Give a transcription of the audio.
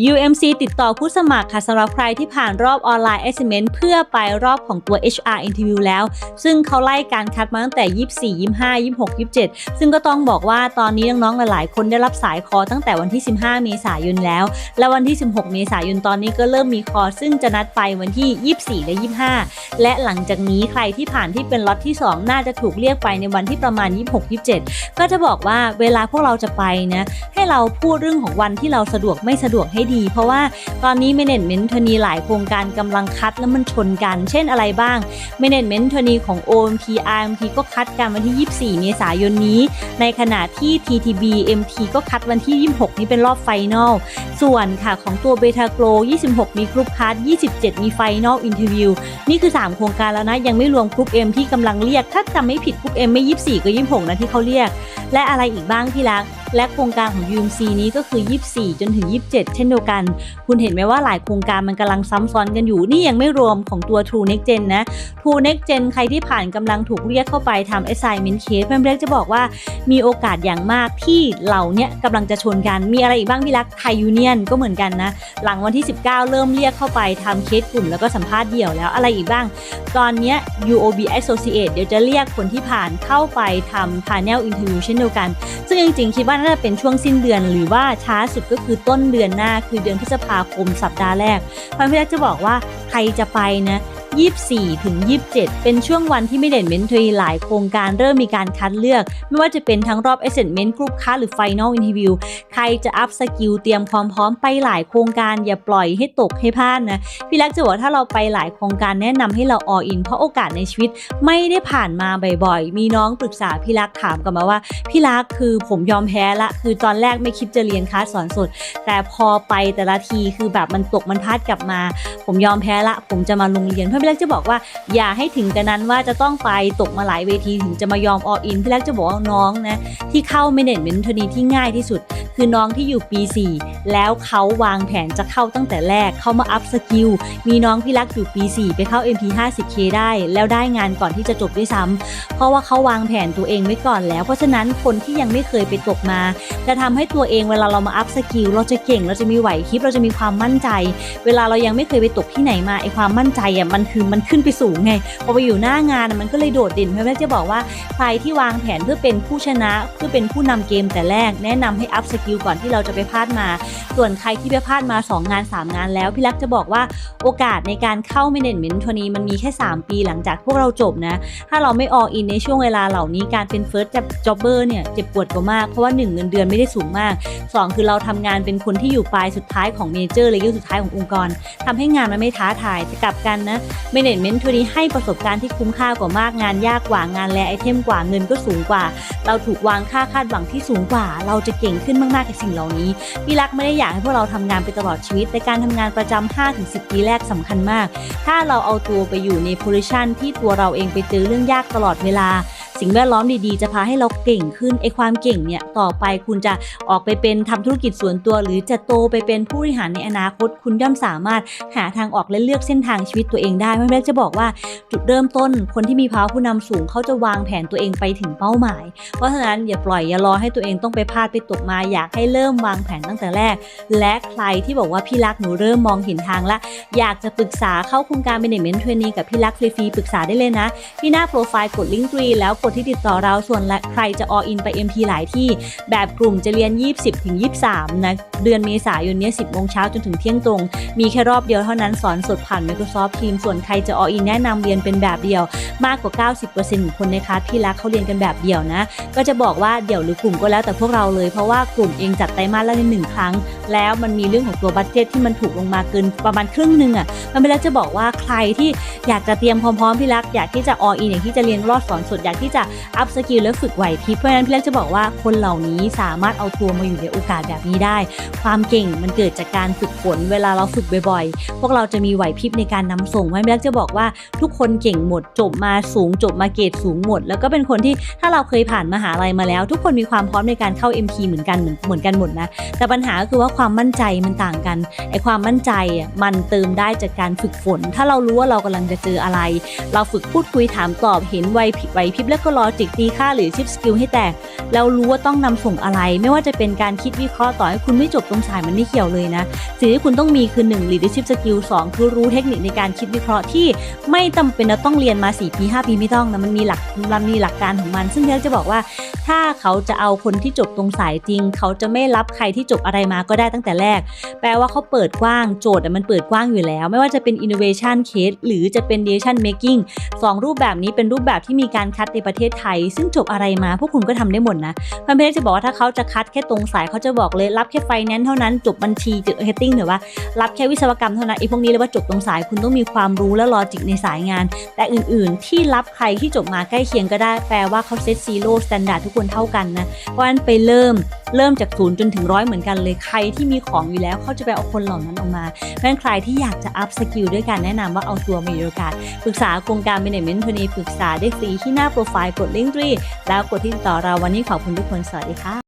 UMC ติดต่อผู้สมัครค่ะสำหรับใครที่ผ่านรอบออนไลน์ assessment เพื่อไปรอบของตัว HR interview แล้ว ซึ่งเขาไล่การคัดมาตั้งแต่ 24 25 26 27 ซึ่งก็ต้องบอกว่าตอนนี้น้องๆหลายๆ คนได้รับสายคอตั้งแต่วันที่ 15 เมษายนแล้ว และวันที่ 16 เมษายนตอนนี้ก็เริ่มมีคอ ซึ่งจะนัดไปวันที่ 24 และ 25 และหลังจากนี้ใครที่ผ่านที่เป็นล็อตที่ 2 น่าจะถูกเรียกไปในวันที่ประมาณ 26 27 ก็จะบอกว่าเวลาพวกเราจะไปนะให้เราพูดเรื่องของวันที่เราสะดวกไม่สะดวกให้ดี เพราะว่าตอนนี้ Management ทนีหลายโครงการกำลังคัดแล้วมันชนกัน เช่นอะไรบ้าง Management ทนีของ OMP RMT ก็คัดกันวันที่ 24 เมษายนนี้ ในขณะที่ TTB MT ก็คัดวันที่ 26 นี้เป็นรอบไฟนอลส่วนค่ะของตัวเบทาโกล26 มีกรุ๊ปคัส27 มีไฟนอลอินเทอร์วิวนี่คือ 3 โครงการแล้วนะ ยังไม่รวมกรุ๊ป M ที่กำลังเรียก ถ้าจำไม่ผิดกรุ๊ป M ไม่ 24 ก็ 26 นะที่เขาเรียก และอะไรอีกบ้างที่รัก และโครงการของ UMC นี้ก็คือ 24 จนถึง 27 เช่นเดียวกัน คุณเห็นไหมว่าหลายโครงการมันกำลังซ้ำซ้อนกันอยู่ นี่ยังไม่รวมของตัว True Next Gen นะ True Next Gen ใครที่ผ่านกำลังถูกเรียกเข้าไปทำ assignment case เพื่อนเล็กจะบอกว่ามีโอกาสอย่างมากที่เหล่าเนี้ยกำลังจะชนกัน มีอะไรอีกบ้างพี่รักไทยยูเนียนก็เหมือนกันนะ หลังวันที่ 19 เริ่มเรียกเข้าไปทำเคสกลุ่มแล้วก็สัมภาษณ์เดี่ยวแล้วอะไรอีกบ้าง ตอนเนี้ย UOB Associate เดี๋ยวจะเรียกคนที่ผ่านเข้าไปทำ panel interview เช่นเดียวกัน ซึ่งจริงๆคิดว่าน่าจะเป็นช่วงสิ้นเดือนหรือว่าช้าสุดก็คือต้นเดือนหน้าคือเดือนพฤษภาคมสัปดาห์แรกพันพี่รักจะบอกว่าใครจะไปนะ 24 ถึง 27 เป็นช่วงวันที่ไม่เด่นเมนทรีหลายโครงการเริ่มมีการคัดเลือก ไม่ว่าจะเป็นทั้งรอบ Assessment Group คัดหรือ Final Interview ใครจะอัพสกิลเตรียมความพร้อมไปหลายโครงการอย่าปล่อยให้ตกให้พลาดนะ พี่รักจะบอกถ้าเราไปหลายโครงการแนะนำให้เรา all in เพราะโอกาสในชีวิตไม่ได้ผ่านมาบ่อยๆ มีน้องปรึกษาพี่รักถามกลันมาว่าพี่รักคือผมยอมแพ้ละ คือตอนแรกไม่คิดจะเรียนคลาสสอนสด แต่พอไปแต่ละทีคือแบบมันตกมันพลาดกลับมา ผมยอมแพ้ละ ผมจะมาโรงเรียนเพื่อพี่รักจะบอกว่าอย่าให้ถึงกันนั้นว่าจะต้องไปตกมาหลายเวทีถึงจะมายอม all in พี่รักจะบอกว่าน้องนะที่เข้า management ทนีที่ง่ายที่สุด คือน้องที่อยู่ปี 4 แล้วเขาวางแผนจะเข้าตั้งแต่แรกเข้ามาอัพสกิลมีน้องพี่รักอยู่ปี 4 ไปเข้า MP 50K ได้ แล้วได้งานก่อนที่จะจบด้วยซ้ำเพราะว่าเขาวางแผนตัวเองไว้ก่อนแล้ว เพราะฉะนั้นคนที่ยังไม่เคยไปตกมา จะทำให้ตัวเองเวลาเรามาอัพสกิลเราจะเก่งเราจะมีไหวพริบเราจะมีความมั่นใจ เวลาเรายังไม่เคยไปตกที่ไหนมาไอความมั่นใจอะมันคือมันขึ้นไปสูงไงพอไปอยู่หน้างานมันก็เลยโดดเด่นเพราะแม่จะบอกว่าใครที่วางแผนเพื่อเป็นผู้ชนะเพื่อเป็นผู้นำเกมแต่แรก แนะนำให้อัพสกิลก่อนที่เราจะไปพลาดมา ส่วนใครที่ไปพลาดมา 2 งาน 3 งานแล้ว พี่รักจะบอกว่าโอกาสในการเข้า management ทัวนี้มันมีแค่ 3 ปีหลังจากพวกเราจบนะ ถ้าเราไม่ all in ในช่วงเวลาเหล่านี้การเป็น first jobber เนี่ยเจ็บปวดกว่ามากเพราะว่า 1 เงินเดือนไม่ได้สูงมาก 2 คือเราทำงานเป็นคนที่อยู่ปลายสุดท้ายของเมเจอร์เลยยุสุดท้ายขององค์กรทำให้งานมันไม่ท้าทายแต่กลับกันนะเมเนจเมนต์ทัวนี้ให้ประสบการณ์ที่คุ้มค่ากว่ามากงานยากกว่างานแลไอเทมกว่าเงินก็สูงกว่า เราถูกวางค่าคาดหวังที่สูงกว่า เราจะเก่งขึ้นมาก ๆ กับสิ่งเหล่านี้พี่รักไม่ได้อยากให้พวกเราทำงานไปตลอดชีวิตแต่การทำงานประจำ5-10 ปีแรกสำคัญมาก ถ้าเราเอาตัวไปอยู่ในโพซิชันที่ตัวเราเองไปเจอเรื่องยากตลอดเวลา สิ่งแวดล้อมดีๆ จะพาให้เราเก่งขึ้นไอความเก่งเนี่ยต่อไปคุณจะออกไปเป็นทำธุรกิจส่วนตัว หรือจะโตไปเป็นผู้บริหารในอนาคต คุณย่อมสามารถหาทางออกและเลือกเส้นทางชีวิตตัวเองได้ไม่แรกจะบอกว่าจุดเริ่มต้น คนที่มีภาวะผู้นำสูงเขาจะวางแผนตัวเองไปถึงเป้าหมาย เพราะฉะนั้นอย่าปล่อยอย่ารอให้ตัวเองต้องไปพลาดไปตกมาอยากให้เริ่มวางแผนตั้งแต่แรก และใครที่บอกว่าพี่รักหนูเริ่มมองเห็นทางละ อยากจะปรึกษาเข้าโครงการ Management Trainee กับพี่รักฟรีๆปรึกษาได้เลยนะที่หน้าโปรไฟล์กดลิงก์กรีแล้วกดที่ติดต่อเราส่วนและใครจะ all in ไป MP หลายที่ แบบกลุ่มจะเรียน 20 ถึง 23 นะ เดือนเมษายนเนี้ย10 โมงเช้าจนถึงเที่ยงตรง มีแค่รอบเดียวเท่านั้นสอนสดผ่าน Microsoft Teams ส่วนใครจะ all in แนะนำเรียนเป็นแบบเดียวมากกว่า 90%ของคนในคลาสพี่รักเขาเรียนกันแบบเดียวนะ ก็จะบอกว่าเดี่ยวหรือกลุ่มก็แล้วแต่พวกเราเลยเพราะว่ากลุ่มเองจัดไตรมาสละในหนึ่งครั้ง แล้วมันมีเรื่องของตัวบัตเจ็ตที่มันถูกลงมาเกินประมาณครึ่งหนึ่งอะมันไม่แล้วจะบอกว่าใครที่อยากจะเตรียมพร้อมๆพี่รักอยากที่จะออินอยากที่จะเรียนรอดสอนสดอยากที่จะอัพสกิลและฝึกไหวพริบเพราะฉะนั้นพี่รักจะบอกว่าคนเหล่านี้สามารถเอาตัวมาอยู่ในโอกาสแบบนี้ได้ ความเก่งมันเกิดจากการฝึกฝนเวลาเราฝึกบ่อยๆ พวกเราจะมีไหวพริบในการนำส่งพี่รักจะบอกว่าทุกคนเก่งหมดจบมาสูงจบมาเกรดสูงหมด แล้วก็เป็นคนที่ถ้าเราเคยผ่านมหาลัยมาแล้ว ทุกคนมีความพร้อมในการเข้า MP เหมือนกันเหมือนเหมือนกันหมดนะแต่ปัญหาก็คือว่าความมั่นใจมันต่างกันไอความมั่นใจอะมันเติมได้จากการฝึกฝน ถ้าเรารู้ว่าเรากำลังจะเจออะไร เราฝึกพูดคุยถามตอบเห็นไวพริบไวพริบก็ลอจิกตีค่าหรือชิปสกิลให้แตก แล้วรู้ว่าต้องนำส่งอะไร ไม่ว่าจะเป็นการคิดวิเคราะห์ต่อให้คุณไม่จบตรงสายมันไม่เกี่ยวเลยนะ สิ่งที่คุณต้องมีคือ 1 leadership skill 2 คือรู้เทคนิคในการคิดวิเคราะห์ที่ไม่จำเป็นจะต้องเรียนมา 4 ปี 5 ปีไม่ต้องนะมันมีหลักมันมีหลักการของมัน ซึ่งเทจะบอกว่า ถ้าเขาจะเอาคนที่จบตรงสายจริง เขาจะไม่รับใครที่จบอะไรมาก็ได้ตั้งแต่แรก แปลว่าเขาเปิดกว้างโจทย์มันเปิดกว้างอยู่แล้ว ไม่ว่าจะเป็น innovation case หรือจะเป็น decision making สองรูปแบบนี้เป็นรูปแบบที่มีการคัดในประประเทศไทย ซึ่งจบอะไรมาพวกคุณก็ทำได้หมดนะพันเพชรจะบอกว่าถ้าเขาจะคัดแค่ตรงสายเขาจะบอกเลยรับแค่ไฟแนนซ์เท่านั้นจบบัญชีจบเฮตติ้งหรือว่ารับแค่วิศวกรรมเท่านั้นไอ้พวกนี้เลยว่าจบตรงสายคุณต้องมีความรู้และลอจิกในสายงาน แต่อื่นๆ ที่รับใครที่จบมาใกล้เคียงก็ได้ แปลว่าเขาเซตซีโร่สแตนดาร์ดทุกคนเท่ากันนะเพราะฉะนั้นไปเริ่ม เริ่มจากศูนย์จนถึงร้อยเหมือนกันเลยใครที่มีของอยู่แล้วเขาจะไปเอาคนเหล่านั้นออกมาเพราะฉะนั้นใครที่อยากจะอัพสกิลด้วยการแนะนำว่าเอาตัวมาอยู่โอกาสปรึกษาโครงการ Management พนีปรึกษาได้ฟรีที่หน้าโปรไฟล์กดลิงก์ตรีแล้วกดที่ติดต่อเราวันนี้ขอบคุณทุกคนสวัสดีค่ะ